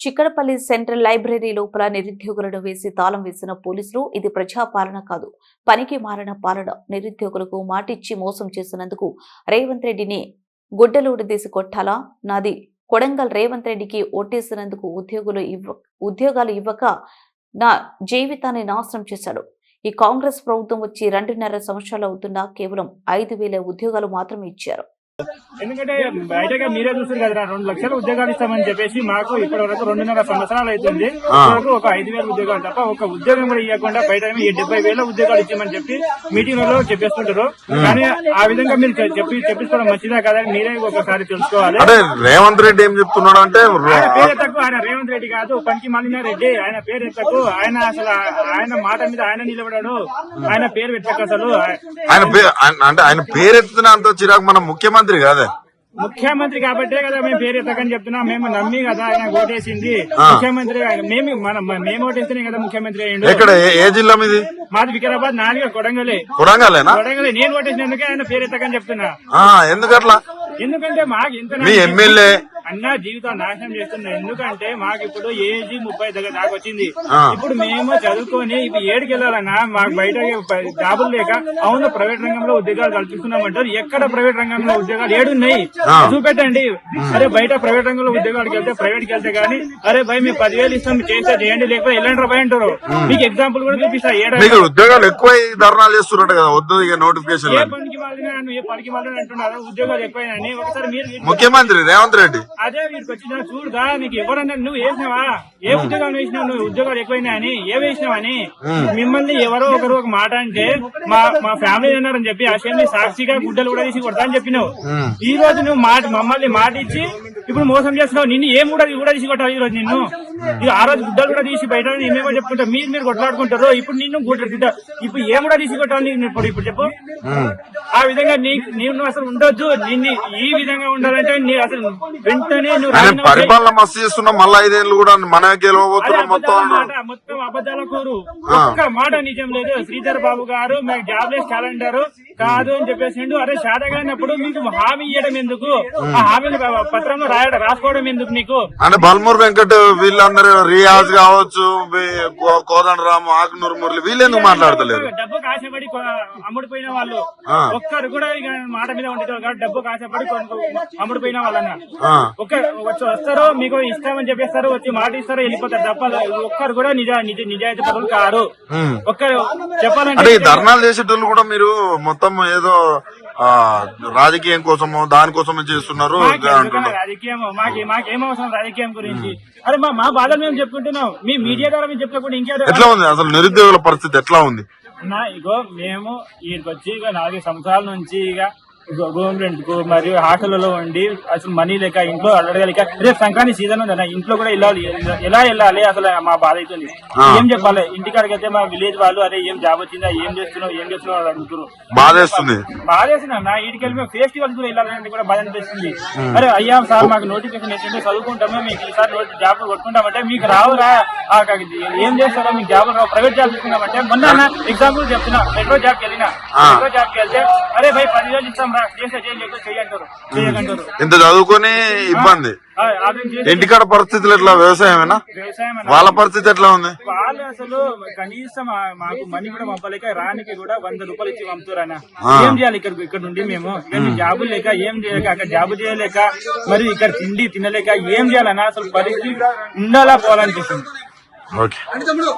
Chikkadpally central library లోపల నిరుద్యోగులను వేసి తాళం వేసిన పోలీసులు ఇది ప్రజాపాలన కాదు. పనికి మారిన పాలన నిరుద్యోగులకు మాటిచ్చి మోసం చేసినందుకు రేవంత్ రెడ్డిని గుడ్డలూడి తీసి కొట్టాలా? నాది కొడంగల్ రేవంత్ రెడ్డికి ఓటేసినందుకు ఉద్యోగులు ఇవ్వ ఉద్యోగాలు ఇవ్వక నా జీవితాన్ని నాశనం చేశాడు. ఈ కాంగ్రెస్ ప్రభుత్వం వచ్చి రెండున్నర సంవత్సరాలు అవుతున్నా కేవలం ఐదు వేల ఉద్యోగాలు మాత్రమే ఇచ్చారు. ఎందుకంటే బయటగా మీరే చూసారు కదా రెండు లక్షల ఉద్యోగాలు ఇస్తామని చెప్పేసి మాకు ఇప్పటి వరకు రెండున్నర సంవత్సరాలు అవుతుంది. ఇప్పటివరకు ఒక ఐదు వేల ఉద్యోగాలు తప్ప ఒక ఉద్యోగం కూడా ఇవ్వకుండా బయట డెబ్బై వేల ఉద్యోగాలు ఇచ్చామని చెప్పి మీటింగ్లో చెప్పేస్తుంటారు. కానీ ఆ విధంగా మీరు చెప్పి చెప్పిస్తాం మంచిదా కదా మీరే ఒకసారి తెలుసుకోవాలి. అంటే రేవంత్ రెడ్డి ఏం చెప్తున్నాడు అంటే ఆయన పేరు ఎత్తకు ఆయన రేవంత్ రెడ్డి కాదు పనికి మాలిన రెడ్డి. ఆయన పేరు ఎత్తకు ఆయన అసలు ఆయన మాట మీద ఆయన నిలబడాడు. ఆయన పేరు పెట్టకు అసలు? ఆయన అంటే ఆయన పేరెత్తిన అంత చిరాకు మన ముఖ్యమంత్రి కాదే? ముఖ్యమంత్రి కాబట్టే కదా మేము పేరు ఎత్తకని చెప్తున్నాం. మేము నమ్మి కదా ఆయన ఓటేసింది. ముఖ్యమంత్రి ఆయన- మేము మనం మేము ఓటేస్తేనే కదా ముఖ్యమంత్రి అయ్యిండు. ఎక్కడ? ఏ- ఏ జిల్లా మీది? మాది వికారాబాద్ నాలుగు కొడంగలే. కొడంగలేనా? కొడంగలే. నేను ఓటేసినందుకే ఆయన పేరు ఎత్తకని చెప్తున్నా. ఆ, ఎందుకట్లా? ఎందుకంటే మాకు మీ ఎమ్మెల్యే అన్న జీవితం నాశనం చేస్తున్నా. ఎందుకంటే మాకు ఇప్పుడు ఏజీ ముప్పై దగ్గర దాకా వచ్చింది. ఇప్పుడు మేము చదువుకొని ఇప్పుడు ఏడుకి వెళ్ళాలన్నా మాకు బయట జాబులు లేక అవును ప్రైవేట్ రంగంలో ఉద్యోగాలు కల్పిస్తున్నామంటారు. ఎక్కడ ప్రైవేట్ రంగంలో ఉద్యోగాలు ఏడున్నాయి? చూపెట్టండి. అరే బయట ప్రైవేట్ రంగంలో ఉద్యోగాలకు వెళ్తే ప్రైవేట్కి వెళ్తే గానీ అరే భయ్ మీ పదివేలు ఇస్తాం చేస్తే చేయండి లేకపోతే ఎల్లండి భయ అంటారు. మీకు ఎగ్జాంపుల్ కూడా చూపిస్తా ఏడా మీకు ఉద్యోగాలు ఎక్కువ ధర్నాలు చేస్తున్నట్టు కదా వద్దు ఇక నోటిఫికేషన్ వాళ్ళని నువ్వు ఏ పనికి వాళ్ళని అంటున్నారు ఉద్యోగాలు ఎక్కువైనా ఒకసారి మీరు ముఖ్యమంత్రి రేవంత్ రెడ్డి. అదే వీరికి వచ్చిన చూడుగా నీకు ఎవరన్నా నువ్వు వేసినావా? ఏ ఉద్యోగాలు వేసినావు నువ్వు? ఉద్యోగాలు ఎక్కువైనా అని? ఏ వేసినావా అని? మిమ్మల్ని ఎవరో ఒకరు ఒక మాట అంటే మా మా ఫ్యామిలీ అన్నారని చెప్పి అసెంబ్లీ సాక్షిగా గుడ్డలు కూడా తీసి కొడతా అని చెప్పినావు. ఈ రోజు నువ్వు మాట మమ్మల్ని మాట ఇచ్చి ఇప్పుడు మోసం చేస్తున్నావు. నిన్ను ఏం కూడా కూడా తీసి కొట్టావు ఈ రోజు నిన్ను? ఇది ఆ రోజు గుడ్డలు కూడా తీసి బయట ఏమేమో చెప్పుకుంటావు మీరు మీరు కొట్లాడుకుంటారు ఇప్పుడు నిన్ను గుడ్డ గుడ్డ ఇప్పుడు ఏం కూడా తీసి కొట్టావు నీకు ఇప్పుడు ఇప్పుడు చెప్పు. ఆ. విధంగా నీ నీవు అసలు ఉండొద్దు నిన్ను ఈ విధంగా ఉండాలంటే నీ అసలు వెంటనే నువ్వు. పరిపాలన మస్తు చేస్తున్నాం మళ్ళా ఐదేళ్ళు కూడా మనమే అదే గెలవబోతున్నాం మొత్తం మొత్తం అబద్ధాల కూరు. ఒక్క మాట నిజం లేదు. శ్రీధర్ బాబు గారు మీకు జాబ్లెస్ క్యాలెండర్ కాదు అని చెప్పేసిండు. అరే శాతగానప్పుడు మీకు హామీ ఇవ్వడం ఎందుకు? ఆ హామీని పత్రంలో రాయడం రాసుకోవడం ఎందుకు నీకు? అంటే బల్మూర్ వెంకట్ వీళ్ళందరూ రియాజ్ కావచ్చు కోదండరాము ఆకునూరు మురళి వీళ్ళెందుకు మాట్లాడతలేరు? డబ్బుకు ఆశపడి అమ్ముడుపోయిన వాళ్ళు. ఒక్కరు కూడా మాట మీద ఉండేది డబ్బుకు ఆశపడి అమ్ముడుపోయిన వాళ్ళన్న. వచ్చి వస్తారు మీకు ఇస్తామని చెప్పేస్తారు వచ్చి మాట ఇస్తారు వెళ్ళిపోతారు తప్ప ఒక్కరు కూడా నిజ నిజ నిజాయితీ పరులు కారు. ఒక్కరు చెప్పాలంటే ధర్నాలు చేసేటోళ్ళు కూడా మీరు మొత్తం ఏదో రాజకీయం కోసమో దానికోసమే చేస్తున్నారు రాజకీయం గురించి? అరే మా మా బాధలు మేము చెప్పుకుంటున్నాం. మీ మీడియా ద్వారా మేము ఇంకేదో ఎట్లా ఉంది? అసలు నిరుద్యోగుల పరిస్థితి ఎట్లా ఉంది? ఇగో మేము ఈయనకి వచ్చి ఇక నాలుగు సంవత్సరాల నుంచి ఇక కు మరియు హాస్టల్లో ఉండి అసలు మనీ లేక ఇంట్లో అడగలేక రేపు సంక్రాంతి సీజన్ ఉందన్న ఇంట్లో కూడా వెళ్ళాలి ఎలా వెళ్ళాలి? అసలు మా బాధ అవుతుంది ఏం చెప్పాలి? ఇంటికాడికి అయితే మా విలేజ్ వాళ్ళు అరే ఏం జాబ్ వచ్చిందా? ఏం చేస్తున్నావు? ఏం చేస్తున్నావు? అడుగుతున్నారు. బాధేస్తుంది బాధ వేసిన ఇంటికి వెళ్ళి మేము ఫెస్టివల్స్ కూడా వెళ్ళాలంటే కూడా బాధ అనిపిస్తుంది అరే అయ్యా సార్ మాకు నోటిఫికేషన్ ఏంటంటే చదువుకుంటాము. మీకు ఈసారి జాబ్ కొట్టుకుంటామంటే మీకు రావురా. ఏం చేస్తారో మీకు జాబ్ రావు ప్రైవేట్ జాబ్ తీసుకున్నామంటే మొన్న ఎగ్జాంపుల్ చెప్తున్నా. మెట్రో జాబ్కి వెళ్ళినా. మెట్రో జాబ్కి వెళ్తే అరే భయ్ పదివేలు ఇస్తాం రా చేస్తే చేయలేదు చెయ్యంటారు చేయకంటారు ఇంత చదువుకొని ఇబ్బంది. చేసి ఇంటికాడ పరిస్థితులు ఎట్లా? వ్యవసాయమేనా? వ్యవసాయం వాళ్ళ పరిస్థితి ఎట్లా ఉంది? వాళ్ళు అసలు కనీసం మాకు మనీ కూడా పంపలేక రానికి కూడా వంద రూపాయలు ఇచ్చి పంపుతారన్న. ఆ. ఏం చేయాలి ఇక్కడ ఇక్కడ నుండి మేము? ఇక్కడ జాబు లేక ఏం చేయలేక అక్కడ జాబు చేయలేక మరి ఇక్కడ తిండి తినలేక ఏం చేయాలన్నా అసలు పరిస్థితి ఉండాలా పోవాలనిపిస్తుంది. Okay.